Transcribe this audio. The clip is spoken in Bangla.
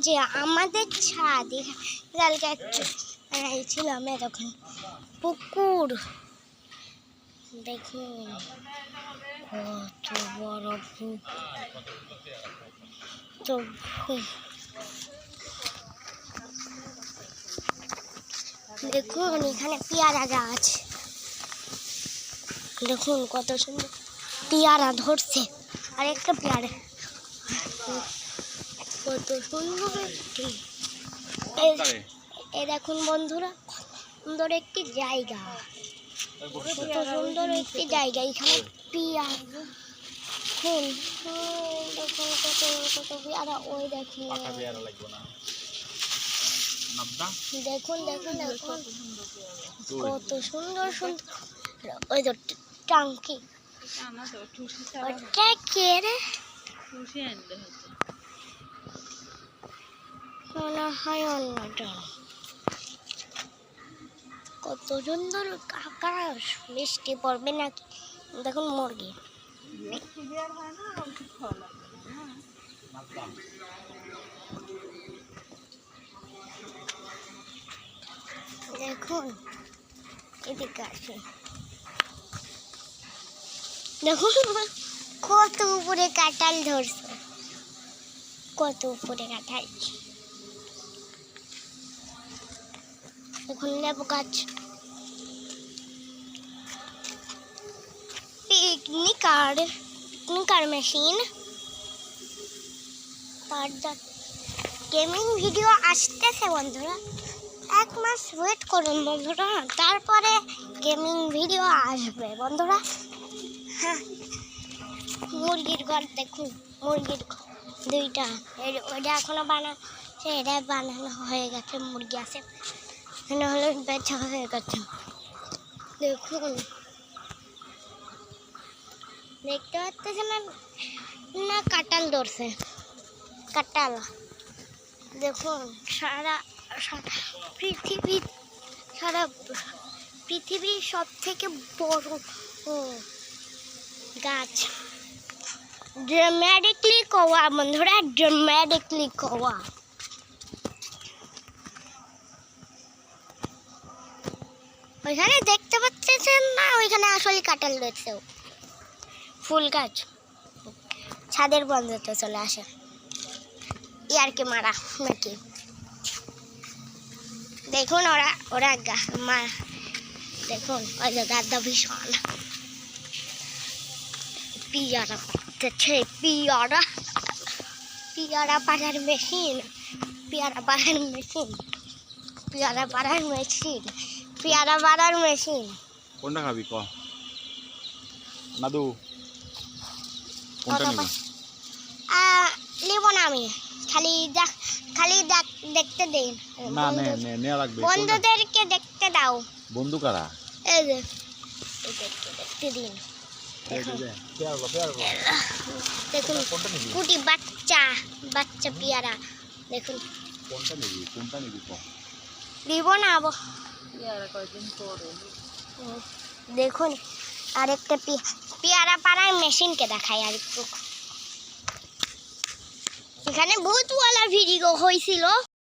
যে আমাদের ছাদ, কালকে একটু ছিলাম তখন। পুকুর। দেখুন, কত বড় পুকুর। দেখুন, এখানে পেয়ারা গাছ। দেখুন, কত সুন্দর। পেয়ারা ধরছে। আর একটা পেয়ারা। কত সুন্দর। একটি এই- এই দেখুন বন্ধুরা সুন্দর একটি জায়গা। কত সুন্দর একটি জায়গা। এখানে পেয়ারা দেখুন দেখুন কত কত পেয়ারা ওই দেখুন। দেখুন দেখুন দেখুন। কত সুন্দর সুন্দর। ওই তো টাঙ্কি ওটা কে রে মনে হয় অন্যটা। কত সুন্দর আকাশ বৃষ্টি পড়বে নাকি? দেখুন মুরগি। দেখুন, এদিকে আসে দেখুন কত উপরে কাঁঠাল ধরছে। কত উপরে কাঁঠাল। দেখুন লেবু গাছ। পিকনিকার পিকনিকার মেশিন তার গেমিং ভিডিও আসতেছে বন্ধুরা। এক মাস ওয়েট করুন বন্ধুরা। তারপরে গেমিং ভিডিও আসবে বন্ধুরা। হ্যাঁ। মুরগির ঘর দেখুন। মুরগির ঘর দুইটা। ওইটা এখনও বানা এটা বানানো হয়ে গেছে। মুরগি আছে। এখানে হলো বেচা হয়ে গেছে। দেখুন দেখতে পাচ্ছেন না? না কাটাল ধরছে। কাটাল দেখুন সারা পৃথিবী, সারা পৃথিবীর সব থেকে বড় গাছ। ড্রামাটিকলি কওয়া, বন্ধুরা ড্রামাটিকলি কওয়া। ওইখানে দেখতে পাচ্ছেন না, ওইখানে আসলে কাঁঠাল রয়েছে। ফুল গাছ। ছাদের বন্ধতে চলে আসে। ইয়ারকে মারা নাকি? দেখুন ওরা ওরা মা, দেখুন, ওই যে দাদা ভীষণ। পিয়ারা পাচ্ছে পিয়ারা। পিয়ারা পাড়ার মেশিন, পেয়ারা পাড়ার মেশিন, পেয়ারা পাড়ার মেশিন। পেয়ারা পাড়ার মেশিন কোনটা খাবি ক? নাদু। কোনটা কত নিবি? নিব না আমি। খালি দেখ খালি দেখ- দেখতে দিন না নে নে লাগবে। বন্ধুদেরকে দেখতে দাও। বন্ধু কারা? এই যে দেখতে দেখতে দিন। দেখুন কুটি বাচ্চা বাচ্চা পেয়ারা। দেখুন। কোনটা নিবি? কোনটা নিবি ক? দিব না দেখুন আরেকটা পেয়ারা পাড়ার মেশিনকে দেখাই আর একটু এখানে ভূতওয়ালা ভিডিও হয়েছিল